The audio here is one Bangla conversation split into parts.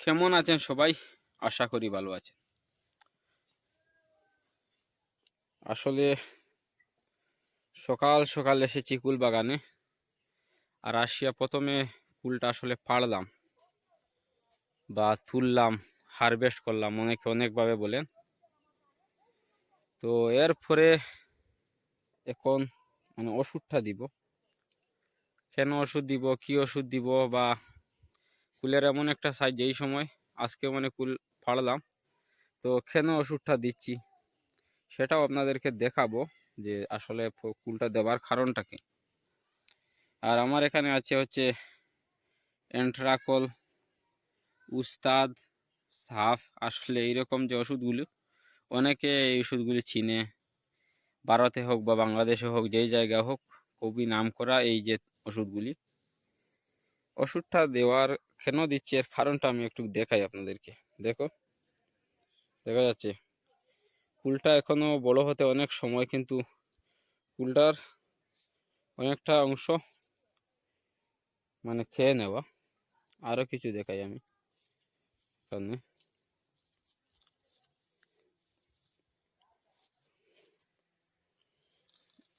কেমন আছেন সবাই? আশা করি ভালো আছেন। আসলে সকাল সকাল এসেছি কুল বাগানে আর আসিয়া প্রথমে কুলটা আসলে পাড়লাম বা তুললাম হারভেস্ট করলাম, অনেকে অনেকভাবে বলেন। তো এরপরে এখন মানে ওষুধটা দিব। কেন ওষুধ দিব, কি ওষুধ দিব বা কুলের এমন একটা সাইজ যেই সময় আজকে মানে কুল ফাড়লাম, তো কেন ওষুধটা দিচ্ছি সেটাও আপনাদেরকে দেখাবো যে আসলে কুলটা দেওয়ার কারণটা কি। আর আমার এখানে আছে হচ্ছে এন্ট্রাকল, উস্তাদ, সাফ, আসলে এইরকম যে ওষুধগুলো অনেকে এই ওষুধগুলি চিনে। ভারতে হোক বা বাংলাদেশে হোক, যেই জায়গা হোক, খুবই নাম করা এই যে ওষুধগুলি। ওষুধটা দেওয়ার কেন দিচ্ছে, এর কারণটা আমি একটু দেখাই আপনাদেরকে। দেখো, দেখা যাচ্ছে ফুলটা এখনও বড় হতে অনেক সময়, কিন্তু ফুলটার অনেকটা অংশ মানে খেয়ে নেওয়া। আরও কিছু দেখাই আমি সামনে।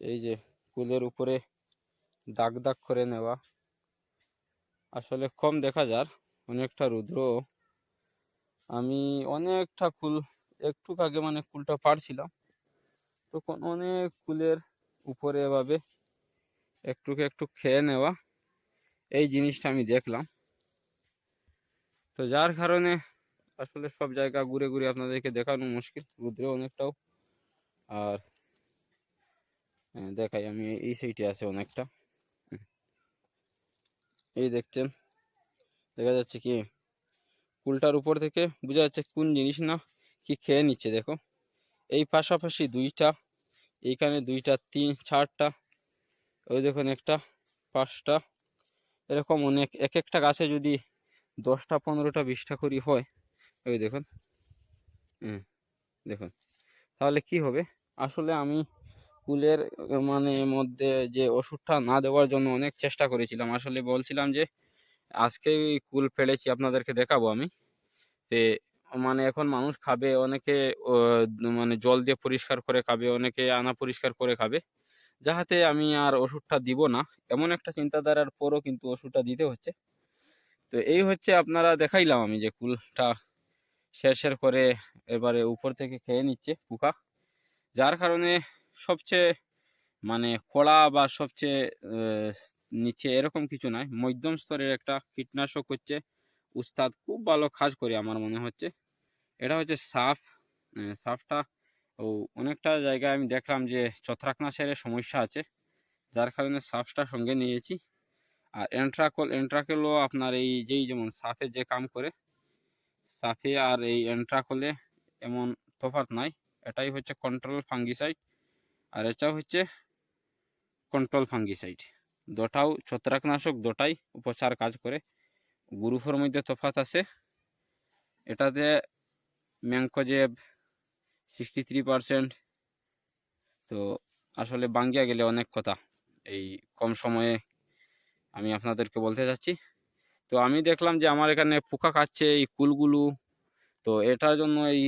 এই যে ফুলের উপরে দাগ দাগ করে নেওয়া। আসলে কম দেখা যার অনেকটা রুদ্র। আমি অনেকটা ফুল একটু আগে মানে ফুলটা পাড়ছিলাম। তখন অনেক ফুলের উপরে এভাবে একটু একটু খেয়ে নেওয়া এই জিনিসটা আমি দেখলাম। তো যার কারণে আসলে সব জায়গা ঘুরে ঘুরে আপনাদেরকে দেখানো মুশকিল রুদ্রে অনেকটাও। আর হ্যাঁ, দেখাই আমি এই সাইডে আছে অনেকটা। এই দেখছেন, দেখা যাচ্ছে কি? ফুলটার উপর থেকে বোঝা যাচ্ছে কোন জিনিস না কি খেয়ে নিচ্ছে, দেখো। এই পাশাপাশি দুইটা, এইখানে দুইটা, তিন, চারটা, ওই দেখুন একটা, পাঁচটা, এরকম অনেক এক একটা গাছে যদি দশটা, পনেরোটা, বিশটা করি হয়, ওই দেখুন। হুম, দেখুন। তাহলে কি হবে? আসলে আমি কুলের আহ, মানে মধ্যে যে ওষুধটা না দেওয়ার জন্য অনেক চেষ্টা করেছিলাম। আসলে বলছিলাম যে আজকেই কুল ফেলেছি আপনাদেরকে দেখাবো আমি। তে মানে এখন মানুষ খাবে অনেকে মানে জল দিয়ে পরিষ্কার করে খাবে অনেকে আনা পরিষ্কার করে খাবে। যাহাতে আমি আর ওষুধটা দিব না এমন একটা চিন্তাধারার পরও কিন্তু ওষুধটা দিতে হচ্ছে। তো এই হচ্ছে আপনারা দেখাইলাম আমি যে কুলটা শেষের করে এবারে উপর থেকে খেয়ে নিচ্ছে পোকা। যার কারণে সবচেয়ে মানে কড়া বা সবচেয়ে নিচে এরকম কিছু নয়। মধ্যম স্তরের একটা কীটনাশক হচ্ছে উস্তাদ। খুব ভালো কাজ করে আমার মনে হচ্ছে। এটা হচ্ছে সাফ সাফটা ও অনেকটা জায়গায় আমি দেখলাম যে ছত্রাকনাশের সমস্যা আছে। যার কারণে সাফটা সঙ্গে নিয়েছি। আর এন্ট্রাকল, এন্ট্রাকলও আপনার এই যেই যেমন সাফে যে কাম করে, সাফে আর এই এন্ট্রাকলে এমন তফাৎ নাই। এটাই হচ্ছে কন্ট্রোল ফাঙ্গিসাইড আর এটা হচ্ছে কন্ট্রোল ফাঙ্গিসাইড দুটাও ছত্রাকনাশক, দুটাই উপচার কাজ করে। গ্রুপের মধ্যে তফাৎ আছে। এটাতে ম্যাংকোজেব সিক্সটি থ্রি পারসেন্ট তো আসলে বাঙ্গিয়া গেলে অনেক কথা। এই কম সময়ে আমি আপনাদেরকে বলতে চাচ্ছি তো আমি দেখলাম যে আমার এখানে পোকা খাচ্ছে, এই কুলগুলো। তো এটার জন্য এই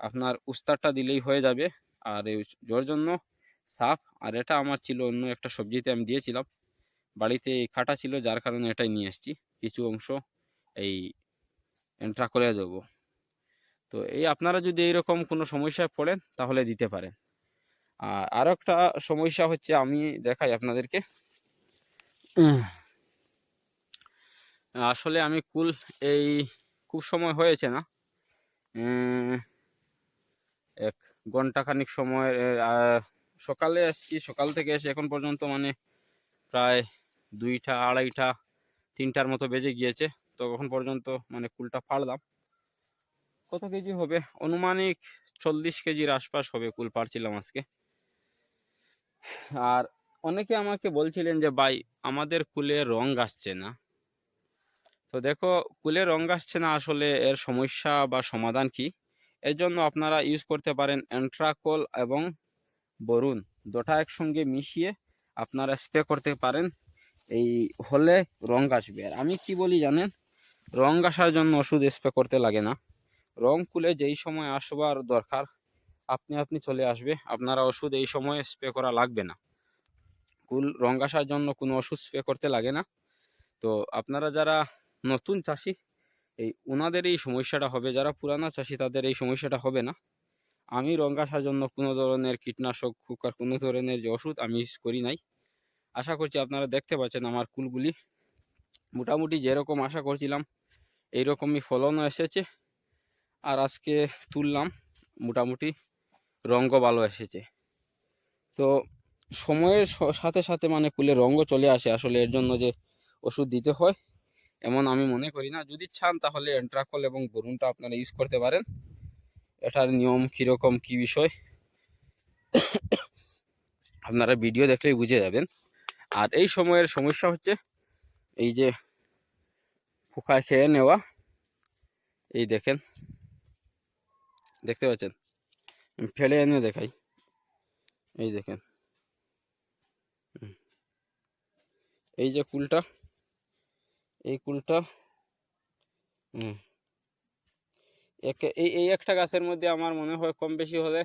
আপনার উস্তারটা দিলেই হয়ে যাবে। আর এই জ্বর জন্য সাপ আর এটা আমার ছিল অন্য একটা সবজিতে আমি দিয়েছিলাম। বাড়িতে কাটা ছিল, যার কারণে এটাই নিয়ে এসেছি কিছু অংশ এই এন্ট্রা করে দেবো। তো এই আপনারা যদি এইরকম কোনো সমস্যায় পড়েন, তাহলে দিতে পারেন। আর আরও একটা সমস্যা হচ্ছে, আমি দেখাই আপনাদেরকে। আসলে আমি কুল এই খুব সময় হয়েছে না। এক ঘন্টাখানিক সময় সকালে এসেছি সকাল থেকে এসে এখন পর্যন্ত মানে প্রায় দুইটা, আড়াইটা, তিনটার মতো বেজে গিয়েছে। তো এখন পর্যন্ত মানে কুলটা ফাড়লাম। কত কেজি হবে? অনুমানিক চল্লিশ কেজির আশপাশ হবে কুল পাড়ছিলাম আজকে। আর অনেকে আমাকে বলছিলেন যে, ভাই, আমাদের কুলে রং আসছে না। তো দেখো, কুলে রং আসছে না আসলে এর সমস্যা বা সমাধান কি? এর জন্য আপনারা ইউজ করতে পারেন অ্যান্ট্রাকোল এবং বরুণ দুটা একসঙ্গে মিশিয়ে আপনারা স্প্রে করতে পারেন। এই হলে রং আসবে। আর আমি কি বলি জানেন? রং আসার জন্য ওষুধ স্প্রে করতে লাগে না। রং কুলে যেই সময় আসবার দরকার, আপনি আপনি চলে আসবে। আপনারা ওষুধ এই সময় স্প্রে করা লাগবে না। কুল, রং আসার জন্য কোনো ওষুধ স্প্রে করতে লাগে না। তো আপনারা যারা নতুন চাষি এই ওনাদের এই সমস্যাটা হবে, যারা পুরানা চাষি তাদের এই সমস্যাটা হবে না। আমি রং আসার জন্য কোনো ধরনের কীটনাশক কুকার কোনো ধরনের যে ওষুধ আমি ইউজ করি নাই। আশা করছি আপনারা দেখতে পাচ্ছেন আমার কুলগুলি। মোটামুটি যেরকম আশা করছিলাম, এইরকমই ফলনও এসেছে। আর আজকে তুললাম, মোটামুটি রঙও ভালো এসেছে। তো সময়ের সাথে সাথে মানে কুলের রঙও চলে আসে, আসলে এর জন্য যে ওষুধ দিতে হয়। এমন আমি মনে করি না। যদি চান তাহলে এন্ট্রাকল এবং বরুণটা আপনারা ইউজ করতে পারেন। এটার নিয়ম কীরকম, কী বিষয়? আপনারা ভিডিও দেখলেই বুঝে যাবেন। আর এই সময়ের সমস্যা হচ্ছে, এই যে পোকায় খেয়ে নেওয়া, এই দেখেন, দেখতে পাচ্ছেন? ফেলে এনে দেখাই। এই দেখেন। এই যে কুলটা এই কুলটা এই এই একটা গাছের মধ্যে আমার মনে হয় কম বেশি হলে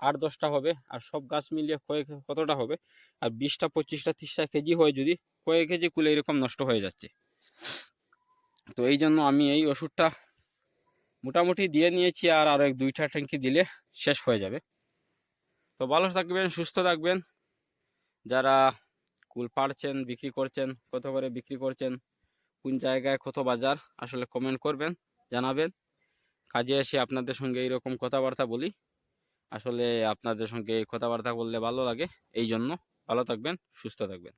আট দশটা হবে, আর সব গাছ মিলিয়ে কয়েক, কতটা হবে? আর বিশটা, পঁচিশটা, তিরিশটা কেজি হয় যদি কয়েক কেজি কুলে এরকম নষ্ট হয়ে যাচ্ছে। তো এই জন্য আমি এই ওষুধটা মোটামুটি দিয়ে নিয়েছি, আর আরও এক, দুইটা ট্যাঙ্কি দিলে শেষ হয়ে যাবে। তো ভালো থাকবেন, সুস্থ থাকবেন। যারা কুল পাড়ছেন, বিক্রি করছেন, কত করে বিক্রি করছেন কোন জায়গায় কত বাজার, আসলে কমেন্ট করবেন, জানাবেন। কাজে এসে আপনাদের সঙ্গে এইরকম কথাবার্তা বলি। আসলে আপনাদের সঙ্গে কথাবার্তা বললে ভালো লাগে এই জন্য ভালো থাকবেন, সুস্থ থাকবেন।